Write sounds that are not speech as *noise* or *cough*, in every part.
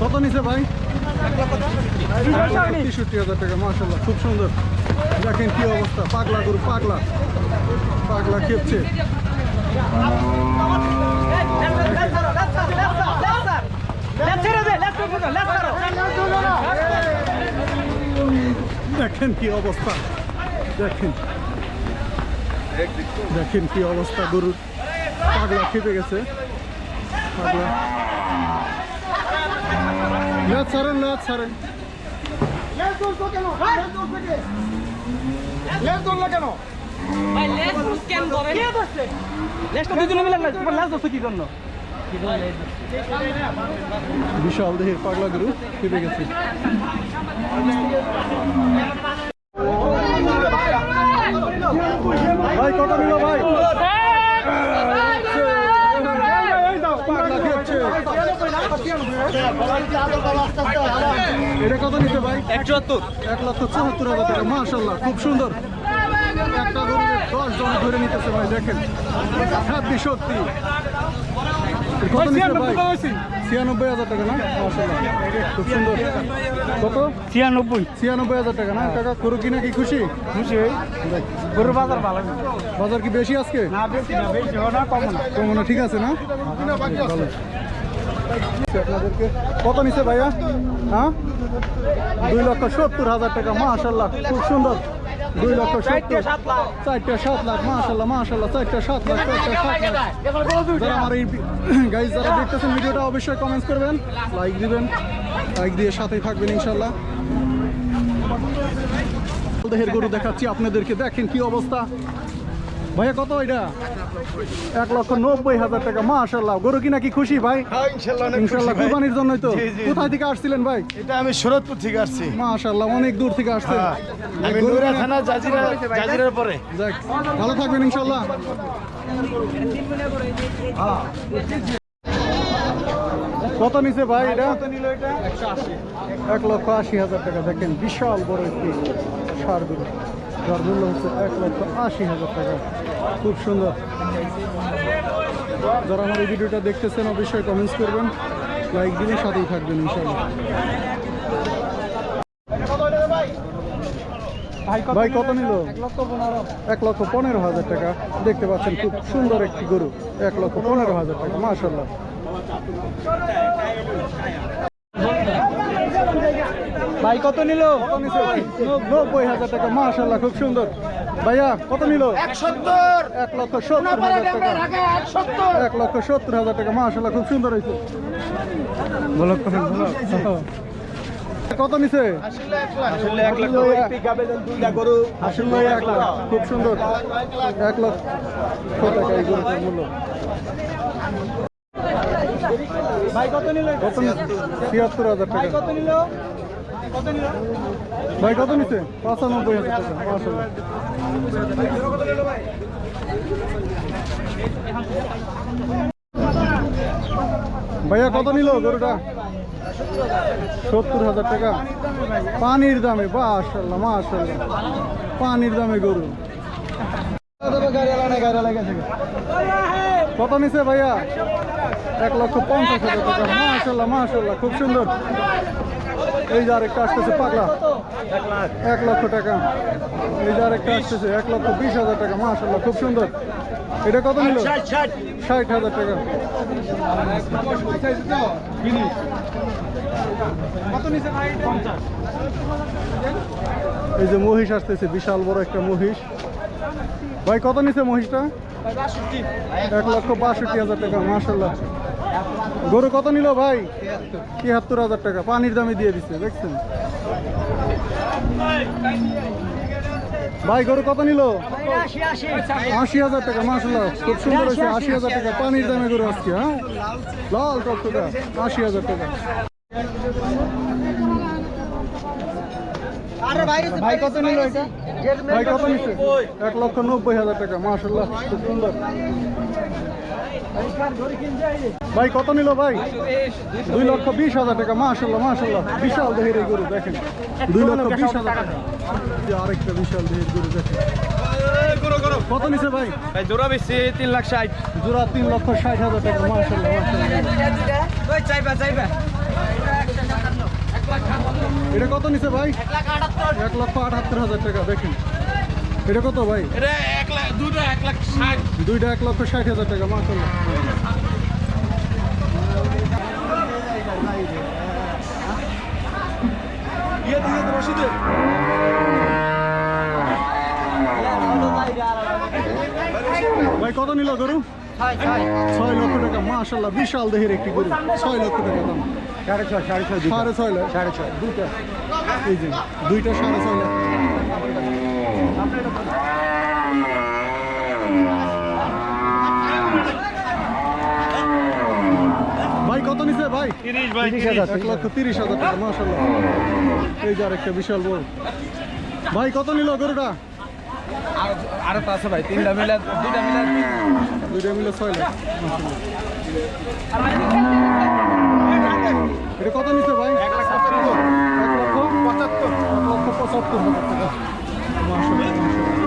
কত নিছে ভাই? তেষট্টি হাজার টাকা মাসাল্লাহ খুব সুন্দর। দেখেন কি অবস্থা পাগলা গরু পাগলা। পাগলা খেপছে। দেখেন কি অবস্থা দেখেন। দেখেন কি অবস্থা গরুর পাগলা খেপে গেছে। লেজ ছাড়েন লেজ ছাড়েন ভাই লেস স্ক্যান করেন। লেসটা দুজনে মিলে লেস লেস ধরছে কি জন্য? বিশাল দেহের পাগলা গরু খেপে গেছে ভাই কত নিল ভাই পাগলা খেপছে। এটা কত নিতে ভাই? এক চুয়াত্তর এক লক্ষ চুয়াত্তর হাজার টাকা মাশাল্লাহ খুব সুন্দর। একটা দশ জন ধরে নিতেছে ভাই দেখেন। হাতি সত্যি কত নিচ্ছে ভাই? ছিয়ানব্বই হাজার টাকা না? খুব সুন্দর। কত? ছিয়ানব্বই। ছিয়ানব্বই হাজার টাকা না? টাকা গরু কিনা কি খুশি? খুশি গরু বাজার ভালো বাজার কি বেশি আজকে? না বেশি না বেশি না কম না। কমনো ঠিক আছে না? ভালো আপনাদেরকে কত নিছে ভাইয়া? হ্যাঁ? দুই লক্ষ সত্তর হাজার টাকা মাশাল্লাহ খুব সুন্দর। দুই লক্ষ সত্তর। চারটা সাত লাখ। মাশাল্লাহ মাশাল্লাহ চারটা সাত লাখ চারটা সাত লাখ। যারা আমার এই *coughs* গাইজ যারা দেখতেছেন ভিডিওটা অবশ্যই কমেন্টস করবেন। লাইক দিবেন লাইক দিয়ে সাথেই থাকবেন ইনশাল্লাহ দেহের গরু দেখাচ্ছি আপনাদেরকে দেখেন কি অবস্থা। ভাইয়া কত এটা? এক লক্ষ নব্বই হাজার টাকা মাশাল্লাহ গরু কি নাকি খুশি ভাই? হ্যাঁ, ইনশাল্লাহ। কুরবানির জন্যই তো। কোথায় থেকে আসছিলেন ভাই? এটা আমি সুরতপুর থেকে আসছি। মাশাল্লাহ অনেক দূর থেকে আসছেন। হ্যাঁ, আমি নুরা থানা জাজিরা জাজিরার পরে। যাক, ভালো থাকবেন ইনশাল্লাহ কত নিছে ভাই এটা? এক লক্ষ আশি হাজার টাকা দেখেন বিশাল বড় একটি সার যার মূল্য হচ্ছে এক লক্ষ আশি হাজার টাকা। খুব সুন্দর। যারা আমার এই ভিডিওটা দেখতেছেন অবশ্যই কমেন্টস করবেন। লাইক দিলে সাথেই থাকবেন ইনশাল্লাহ ভাই কত নিল? এক লক্ষ পনেরো। হাজার টাকা। দেখতে পাচ্ছেন খুব সুন্দর একটি গরু। এক লক্ষ পনেরো হাজার টাকা মাশাল্লাহ ভাই কত নিল? কত নিছে ভাই? নব্বই হাজার টাকা মাশাল্লাহ খুব সুন্দর। ভাইয়া কত নিল? সত্তর এক লক্ষ সত্তর হাজার টাকা। এক লক্ষ সত্তর হাজার টাকা মাশাল্লাহ খুব সুন্দর হয়েছে। কত নিছে? খুব সুন্দর। এক লক্ষ টাকা এই গরুটার মূল্য। ভাই কত নিল? ছিয়াত্তর হাজার টাকা। কত নিল? ভাই, কত নিছে? পঁচানব্বই ভাইয়া, কত নিল গরুটা? সত্তর হাজার টাকা। পানির দামে মাশাল্লাহ মাশাল্লাহ পানির দামে গরু। কত নিছে ভাইয়া? এক লক্ষ পঞ্চাশ হাজার টাকা। মাশাল্লাহ মাশাল্লাহ খুব সুন্দর। এই যে আরেকটা আসতেছে পাগলা। এক লক্ষ টাকা। এই যে আরেকটা আসতেছে এক লক্ষ বিশ হাজার টাকা। মাশাল্লাহ খুব সুন্দর। এটা কত নিল? ষাট হাজার টাকা। এই যে মহিষ আসতেছে বিশাল বড় একটা মহিষ। ভাই কত নিছে মহিষটা? এক লক্ষ বাষট্টি হাজার টাকা মাশাল্লাহ গরু কত নিল ভাই? তিয়াত্তর হাজার টাকা। পানির দামে দিয়ে দিচ্ছে দেখছেন? ভাই গরু কত নিল? আশি হাজার টাকা মাসাল্লাহ খুব সুন্দর হয়েছে আশি হাজার টাকা। পানির দামে গরু আজকে হ্যাঁ? লাল টকটকা আশি হাজার টাকা। ভাই কত নিল এটা? ভাই কত নিচ্ছে এক লক্ষ নব্বই হাজার টাকা মাসাল্লাহ খুব সুন্দর ভাই কত নিল ভাই? দুই লক্ষ বিশ হাজার টাকা মাসাল্লাহ মাসাল্লাহ বিশাল দেহের এই গরু দেখেন। দুই লক্ষ বিশ হাজার টাকা। আরেকটা বিশাল দেহের গরু দেখেন। কত নিছে ভাই? ভাই জোড়া বেশি তিন লাখ ষাট। জোড়া তিন লক্ষ ষাট হাজার টাকা মাসাল্লাহ মাসাল্লাহ ওই চাইবা চাইবা। এটা কত নিছে ভাই? এক লক্ষ আটাত্তর হাজার টাকা দেখেন। এটা কত ভাই? এটা এক লাখ দুটো এক লাখ ষাট। দুইটা এক লক্ষ ষাট হাজার টাকা ইয়ে তো ভাই কত নিল গরু? ছয় লক্ষ টাকা মাসাল্লাহ বিশাল দেহের একটি গরু। ছয় লক্ষ টাকা দাম। সাড়ে ছয় সাড়ে ছয় সাড়ে ছয় লাখ সাড়ে ছয় দুইটা। এই যে দুইটা সাড়ে ছয় লাখ ভাই কত নিছে ভাই? তিরিশ ভাই এক লক্ষ তিরিশ হাজার টাকা মাসাল্লাহ এই যে আরেকটা বিশাল বড়। ভাই কত নিল গরুটা? আরও তো আছে ভাই তিনটা মিলে দুইটা মিলে। দুইটা মিলে ছয় লাখ। এটা কত নিছে ভাই? এক লাখ পঁচাত্তর। এক লক্ষ পঁচাত্তর। এক লক্ষ পঁচাত্তর। হাজার টাকা মাশাআল্লাহ, মাশাআল্লাহ।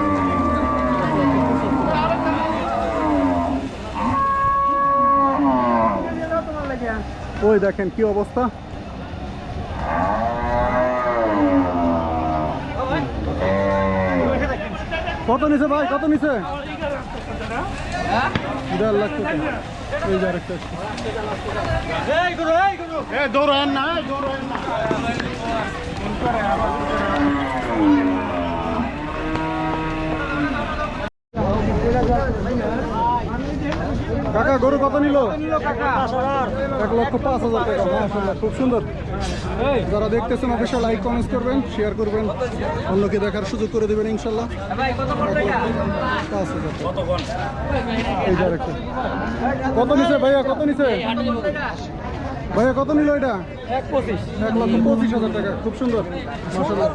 ওই দেখেন কি অবস্থা? কত নিছে ভাই? কত নিছে? লাখ টাকা এই যে আরেকটা আছে। এ দৌড়ান না দৌড়ান না কাকা, গরু কত নিল? এক লক্ষ পাঁচ হাজার টাকা, মাশাআল্লাহ, খুব সুন্দর। যারা দেখতেছেন অবশ্যই লাইক কমেন্ট করবেন শেয়ার করবেন, অন্যকে দেখার সুযোগ করে দেবেন ইনশাল্লাহ পাঁচ হাজার। কত নিছে ভাইয়া, কত নিছে? ভাইয়া, কত নিল এটা? এক এক লক্ষ পঁচিশ হাজার টাকা, খুব সুন্দর, মাশাআল্লাহ।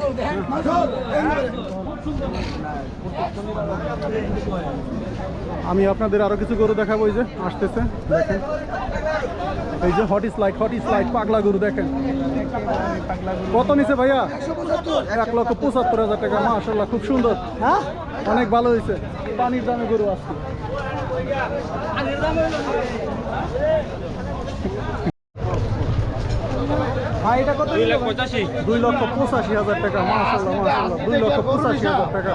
আমি আপনাদের আরও কিছু গরু দেখাবো এই যে আসতেছে দেখেন। এই যে হট স্লাইড হট স্লাইড পাগলা গরু দেখেন। কত নিছে ভাইয়া? এক লক্ষ পঁচাত্তর হাজার টাকা মাশাল্লাহ খুব সুন্দর। হ্যাঁ? অনেক ভালো হয়েছে। পানির দামে গরু আসছে। ভাই এটা কত দুই পঁচাশি। দুই লক্ষ পঁচাশি হাজার টাকা দুই লক্ষ পঁচাশি হাজার টাকা।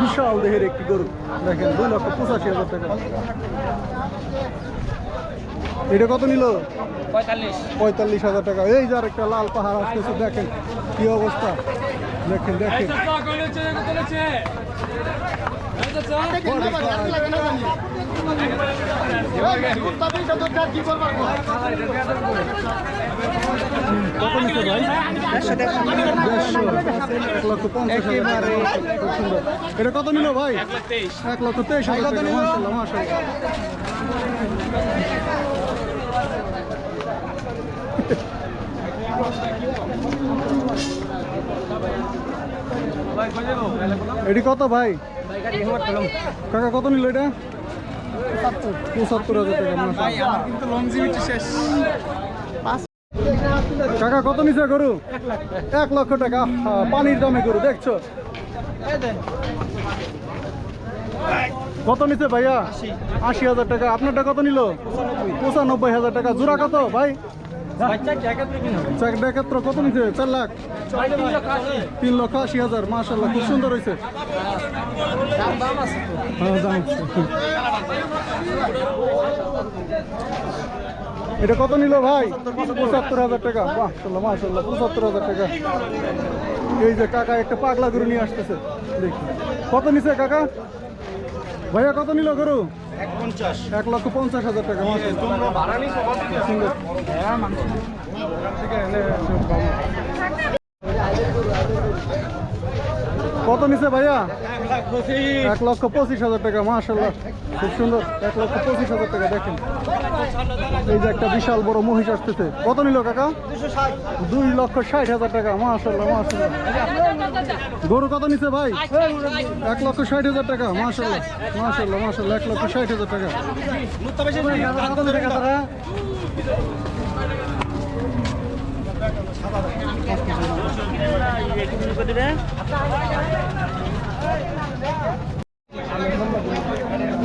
বিশাল দেহের একটি গরু। দেখেন দুই লক্ষ পঁচাশি হাজার টাকা। এটা কত নিল? পঁয়তাল্লিশ। হাজার টাকা। এই যে একটা লাল পাহাড় আসতেছে দেখেন কি অবস্থা। দেখেন দেখেন। এটা কত নিল ভাই? এক লক্ষ তেইশ এটি কত ভাই? কাকা কত নিল এটা? পঁচাত্তর হাজার টাকা শেষ। কাকা কত নিছে গরু? এক লক্ষ টাকা। পানির দামে গরু দেখছ? কত নিছে ভাইয়া? আশি হাজার টাকা। আপনারটা কত নিল? পঁচানব্বই হাজার টাকা। জোড়া কত ভাই? কত চার লাখ। তিন লক্ষ আশি। হাজার মাসাল্লাহ খুব সুন্দর হয়েছে। হ্যাঁ। এটা কত নিল ভাই? পঁচাত্তর হাজার টাকা। মাসাল্লাহ মাসাল্লাহ পঁচাত্তর হাজার টাকা। এই যে কাকা একটা পাগলা গরু নিয়ে আসতেছে। দেখি। কত নিছে কাকা? ভাইয়া কত নিল গরু? এক লক্ষ পঞ্চাশ হাজার টাকা। ভাড়া নিস সুন্দর কত নিছে ভাইয়া? এক লক্ষ পঁচিশ হাজার টাকা মাশাল্লাহ খুব সুন্দর। এক লক্ষ পঁচিশ হাজার টাকা, দেখেন। এই যে একটা বিশাল বড় মহিষ আসতেছে। কত নিল কাকা? দুই লক্ষ ষাট হাজার টাকা মাশাল্লাহ মাশাল্লাহ গরু কত নিছে ভাই? এক লক্ষ ষাট হাজার টাকা মাশাল্লাহ মাশাল্লাহ মাশাল্লাহ এক লক্ষ ষাট হাজার টাকা। কাকারা?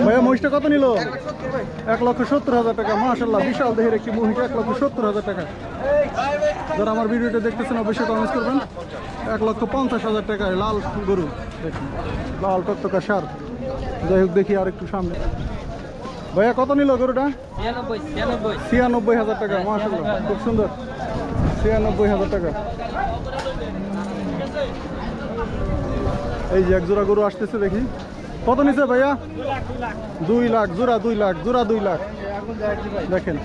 ভাইয়া মহিষটা কত নিল? এক লক্ষ সত্তর হাজার টাকা মাশাল্লাহ বিশাল দেহের একটি মহিষ এক লক্ষ সত্তর হাজার টাকা। যারা আমার ভিডিওটা দেখতেছেন অবশ্যই কমেন্ট করবেন। এক লক্ষ পঞ্চাশ হাজার টাকায় লাল গরু। দেখুন লাল টকটকা সার। যাই হোক দেখি আর একটু সামনে। ভাইয়া কত নিল গরুটা? ছিয়ানব্বই হাজার টাকা মাশাল্লাহ খুব সুন্দর। ছিয়ানব্বই হাজার টাকা। এই যে এক জোড়া গরু আসতেছে দেখি। কত নিছে ভাইয়া? দুই লাখ জোড়া দুই লাখ জোড়া দুই লাখ। দেখেন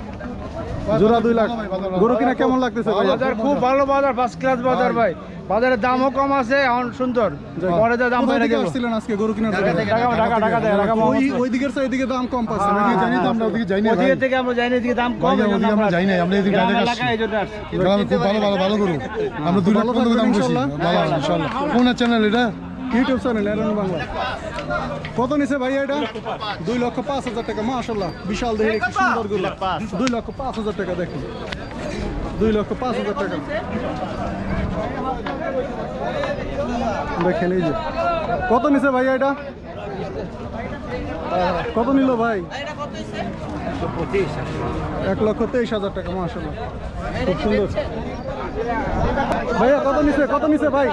জোড়া দুই লাখ। গরু কিনা কেমন লাগতেছে বাজার খুব ভালো বাজার ফার্স্ট ক্লাস বাজার ভাই। বাজারের দামও কম আছে এখন সুন্দর। পরে যা দাম বেড়ে গেল। আজকে গরু কিনার জন্য? ঢাকা ঢাকা থেকে ঢাকা ওই ওই দিকের এদিকে দাম কম পাচ্ছে। নাকি জানি তো আমরা ওদিকে যাই না ওদিকে থেকে আমরা এদিকে দাম কম এই জন্য আমরা যাই নাই আমরা এদিকে। খুব ভালো ভালো ভালো করু আমরা দুই লাখ পনেরো দাম করছি ইনশাল্লাহ। কোন চ্যানেল এটা? ইউটিউব চ্যানেল এরন বাংলা। কত নিছে ভাই এটা? দুই লক্ষ পাঁচ হাজার টাকা মাশাল্লাহ বিশাল দেখে একটি সুন্দর গরু। দুই লক্ষ পাঁচ হাজার টাকা, দেখুন। দুই লক্ষ পাঁচ হাজার টাকা। দেখেন এই যে। কত নিছে ভাই এটা? কত নিল ভাই? এক লক্ষ তেইশ হাজার টাকা মাশাল্লাহ খুব সুন্দর। ভাইয়া কত নিছে কত নিছে ভাই?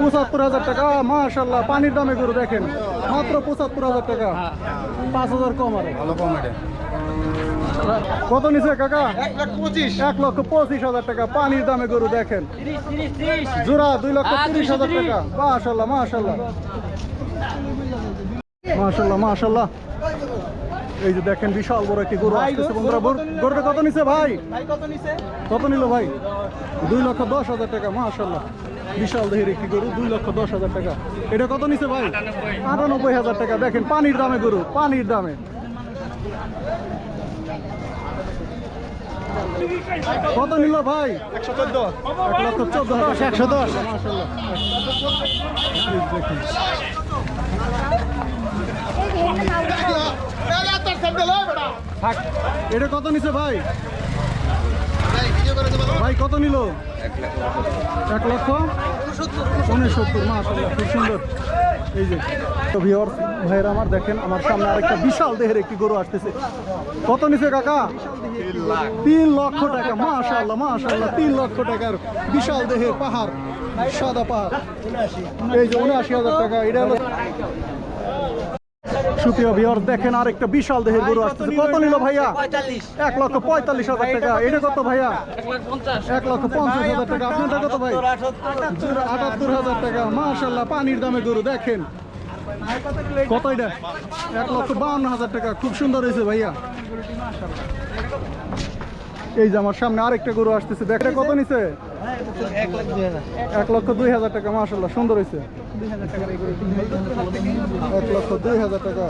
পঁচাত্তর হাজার টাকা মাশাল্লাহ পানির দামে গরু দেখেন। মাত্র পঁচাত্তর হাজার টাকা। পাঁচ হাজার কম আর ভালো কম কত নিছে কাকা? এক লক্ষ পঁচিশ। হাজার টাকা পানির দামে গরু দেখেন। জোড়া দুই লক্ষ তিরিশ হাজার টাকা। মাশাল্লাহ মাশাল্লাহ মাশাল্লাহ মাশাল্লাহ এই যে দেখেন বিশাল বড় একটি গরু আসতেছে বন্ধুরা গরু- গরুটা কত নিছে ভাই? কত নিল ভাই? দুই লক্ষ দশ হাজার টাকা মাশাল্লাহ বিশাল দেহের একটি গরু দুই লক্ষ দশ হাজার টাকা। এটা কত নিছে ভাই? আটানব্বই হাজার টাকা। দেখেন পানির দামে গরু পানির দামে। কত নিল ভাই? একশো চোদ্দ এক লক্ষ চোদ্দ হাজার একশো দশ। মাশাল্লাহ দেখুন এটা কত নিছে ভাই? ভাই কত নিল? এক লক্ষ। উনসত্তর মাশাল্লাহ খুব সুন্দর। এই যে তো ভিওর ভাইয়ের আমার দেখেন আমার সামনে আরেকটা বিশাল দেহের একটি গরু আসতেছে। কত নিছে কাকা? তিন লক্ষ টাকা মাশাল্লাহ মাশাল্লাহ তিন লক্ষ টাকার বিশাল দেহের পাহাড় সাদা পাহাড়। এই যে উনআশি হাজার টাকা এটা হলো সুপ্রিয় ভিওর দেখেন আরেকটা বিশাল দেহের গরু আসতেছে। কত নিল ভাইয়া? এক লক্ষ পঁয়তাল্লিশ হাজার টাকা। এটা কত ভাইয়া? এক লক্ষ পঞ্চাশ। হাজার টাকা। আপনারটা কত ভাই? আটাত্তর হাজার টাকা। মাশাল্লাহ পানির দামে গরু দেখেন। কত এটা? এক লক্ষ বাউন্ন হাজার টাকা। খুব সুন্দর হয়েছে ভাইয়া। এই যে আমার সামনে আরেকটা গরু আসতেছে। দেখে কত নিছে? এক লক্ষ দুই হাজার। টাকা মাশাল্লাহ সুন্দর হয়েছে। এক লক্ষ দুই হাজার টাকা।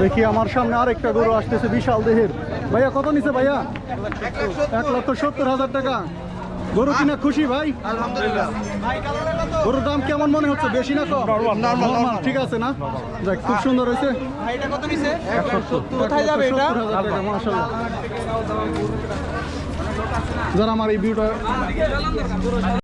দেখি আমার সামনে আরেকটা গরু আসতেছে বিশাল দেহের। ভাইয়া কত নিছে ভাইয়া? এক লক্ষ সত্তর হাজার টাকা। গরু কিনা খুশি ভাই? গরুর দাম কেমন মনে হচ্ছে বেশি না ঠিক আছে না? দেখ খুব সুন্দর হয়েছে। কোথায় যাবে এটা? মাশাল্লাহ যারা আমার এই ভিউটা